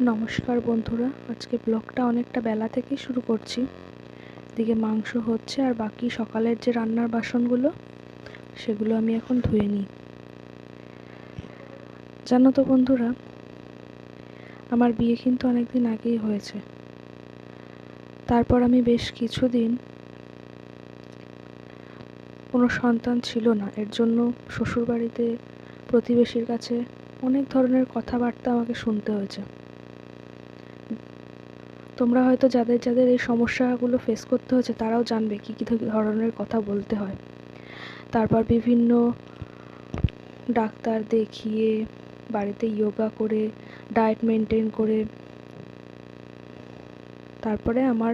নমস্কার বন্ধুরা, আজকে ব্লগটা অনেকটা বেলা থেকেই শুরু করছি। এদিকে মাংস হচ্ছে আর বাকি সকালের যে রান্নার বাসনগুলো, সেগুলো আমি এখন ধুয়ে নিই। জানো তো বন্ধুরা, আমার বিয়ে কিন্তু অনেক দিন আগেই হয়েছে। তারপর আমি বেশ কিছুদিন কোনো সন্তান ছিল না। এর জন্য শ্বশুরবাড়িতে, প্রতিবেশীর কাছে অনেক ধরনের কথাবার্তা আমাকে শুনতে হয়েছে। তোমরা হয়তো যাদের যাদের এই সমস্যাগুলো ফেস করতে হচ্ছে, তারাও জানবে কী কী ধরনের কথা বলতে হয়। তারপর বিভিন্ন ডাক্তার দেখিয়ে বাড়িতে যোগা করে ডায়েট মেনটেন করে, তারপরে আমার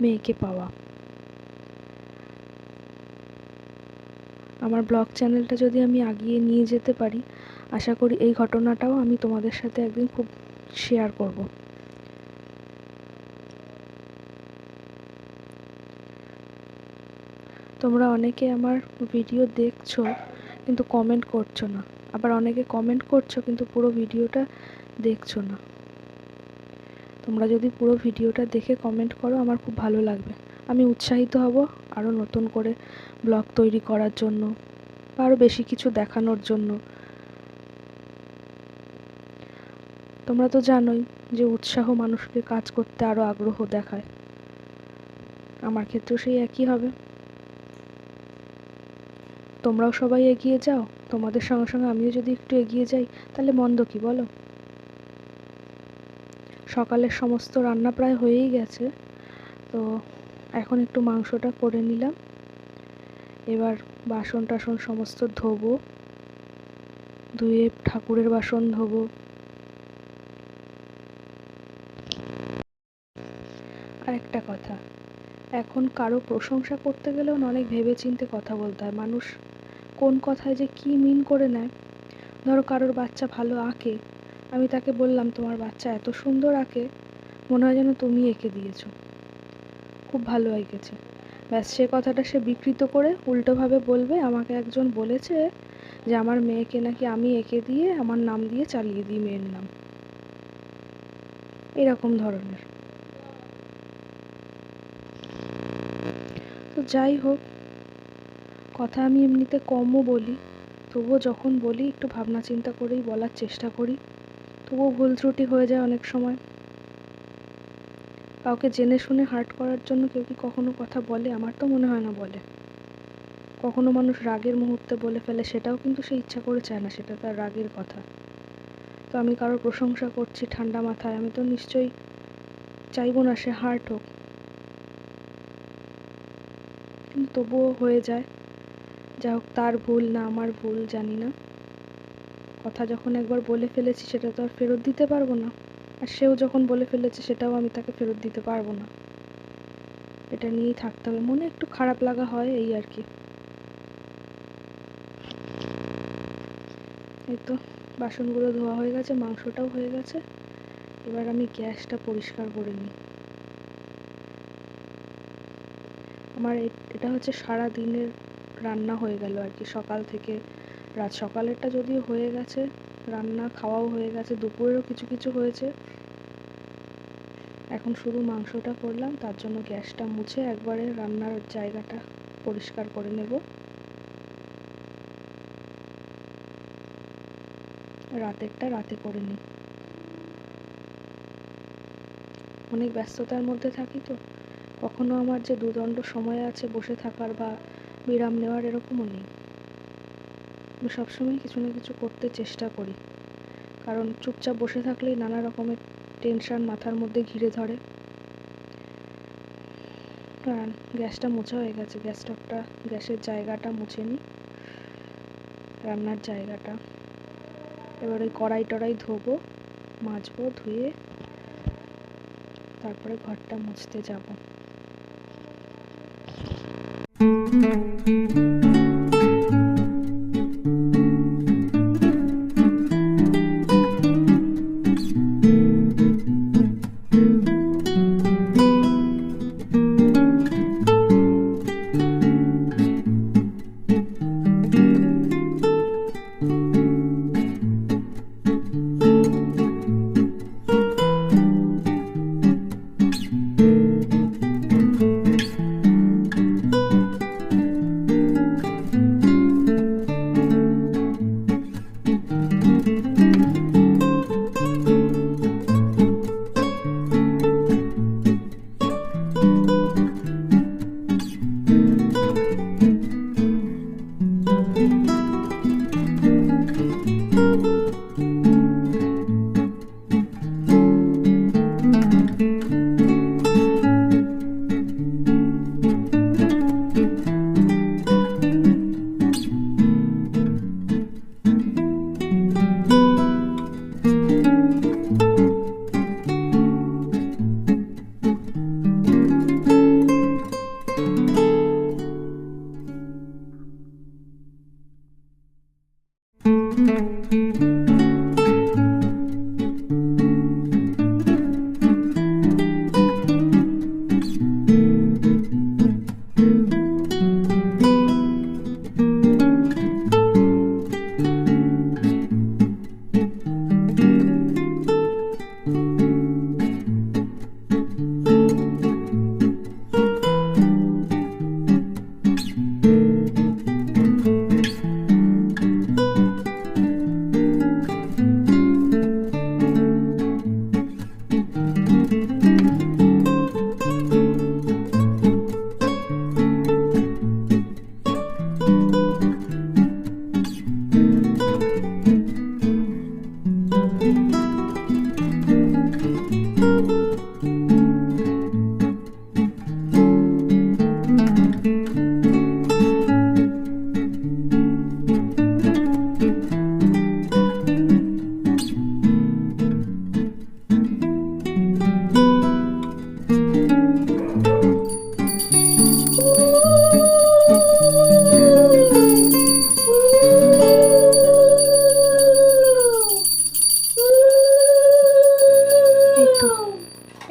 মেয়েকে পাওয়া। আমার ব্লগ চ্যানেলটা যদি আমি আগিয়ে নিয়ে যেতে পারি, আশা করি এই ঘটনাটাও আমি তোমাদের সাথে একদিন খুব শেয়ার করব। তোমরা অনেকে আমার ভিডিও দেখছ, কিন্তু কমেন্ট করছ না। আবার অনেকে কমেন্ট করছ, কিন্তু পুরো ভিডিওটা দেখছ না। তোমরা যদি পুরো ভিডিওটা দেখে কমেন্ট করো, আমার খুব ভালো লাগবে। আমি উৎসাহিত হব আরও নতুন করে ব্লগ তৈরি করার জন্য বা আরও বেশি কিছু দেখানোর জন্য। তোমরা তো জানোই যে উৎসাহ মানুষকে কাজ করতে আরও আগ্রহ দেখায়। আমার ক্ষেত্রেও সেই একই হবে। তোমরাও সবাই এগিয়ে যাও। তোমাদের সঙ্গে সঙ্গে আমিও যদি একটু এগিয়ে যাই, তাহলে মন্দ কি বলো? সকালের সমস্ত রান্না প্রায় হয়েই গেছে। তো এখন একটু মাংসটা করে নিলাম। এবার বাসন টাসন সমস্ত ধোবো। ধুয়ে ঠাকুরের বাসন ধোবো। আরেকটা কথা, এখন কারও প্রশংসা করতে গেলেও অনেক ভেবে চিনতে কথা বলতে হয়। মানুষ কোন কথায় যে কী মিন করে নেয়? ধরো কারোর বাচ্চা ভালো আঁকে। আমি তাকে বললাম, তোমার বাচ্চা এত সুন্দর আঁকে, মনে হয় যেন তুমি এঁকে দিয়েছ। খুব ভালো এঁকেছে ব্যাস, সে কথাটা সে বিকৃত করে উল্টোভাবে বলবে, আমাকে একজন বলেছে যে আমার মেয়েকে নাকি আমি এঁকে দিয়ে আমার নাম দিয়ে চালিয়ে দিই মেয়ের নাম। এরকম ধরনের। তো যাই হোক কথা আমি এমনিতে কমও বলি। তবুও যখন বলি, একটু ভাবনা চিন্তা করেই বলার চেষ্টা করি। তবুও ভুল ত্রুটি হয়ে যায় অনেক সময়। কাউকে জেনে শুনে হার্ট করার জন্য কেউ কি কখনো কথা বলে? আমার তো মনে হয় না বলে। কখনো মানুষ রাগের মুহূর্তে বলে ফেলে, সেটাও কিন্তু সে ইচ্ছা করে চায় না, সেটা তার রাগের কথা। তো আমি কারোর প্রশংসা করছি ঠান্ডা মাথায়, আমি তো নিশ্চয়ই চাইব না সে হার্ট হোক। কিন্তু তবুও হয়ে যায়। যা হোক, তার ভুল না, আমার ভুল, জানি না। কথা যখন একবার বলে ফেলেছি, সেটা তো আর ফেরত দিতে পারব না। আর সেও যখন বলে ফেলেছে, সেটাও আমি তাকে ফেরত দিতে পারব না। এটা নিয়েই থাকতে হবে। মনে একটু খারাপ লাগা হয় এই আর কি। এই তো, বাসনগুলো ধোয়া হয়ে গেছে, মাংসটাও হয়ে গেছে। এবার আমি গ্যাসটা পরিষ্কার করে নিই। আমার এটা হচ্ছে সারা দিনের রান্না হয়ে গেল আর কি। সকাল থেকে রাত সকালেরটা যদিও হয়ে গেছে, রান্না খাওয়াও হয়ে গেছে, দুপুরেরও কিছু কিছু হয়েছে। এখন শুধু মাংসটা করলাম, তার জন্য গ্যাসটা মুছে একবারে রান্নার জায়গাটা পরিষ্কার করে নেব। রাতেরটা রাতে করে নিই। অনেক ব্যস্ততার মধ্যে থাকি তো, কখনো আমার যে দুদণ্ড সময় আছে বসে থাকার বা বিরাম নেওয়ার এরকমও নেই। আমি সবসময় কিছু না কিছু করতে চেষ্টা করি। কারণ চুপচাপ বসে থাকলেই নানা রকমের টেনশান মাথার মধ্যে ঘিরে ধরে। আর গ্যাসটা মোছা হয়ে গেছে, গ্যাস স্টোভটা, গ্যাসের জায়গাটা মুছে নিই রান্নার জায়গাটা। এবার ওই কড়াই টড়াই ধোবো, মাজবো, ধুয়ে তারপরে ঘরটা মুছতে যাব। Thank you.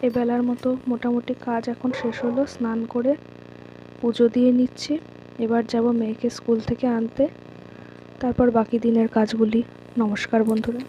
এবেলার মতো মোটামুটি কাজ এখন শেষ হলো, স্নান করে পুজো দিয়ে নিচ্ছি। এবার যাব মেয়েকে স্কুল থেকে আনতে। তারপর বাকি দিনের কাজগুলি। নমস্কার বন্ধুরা।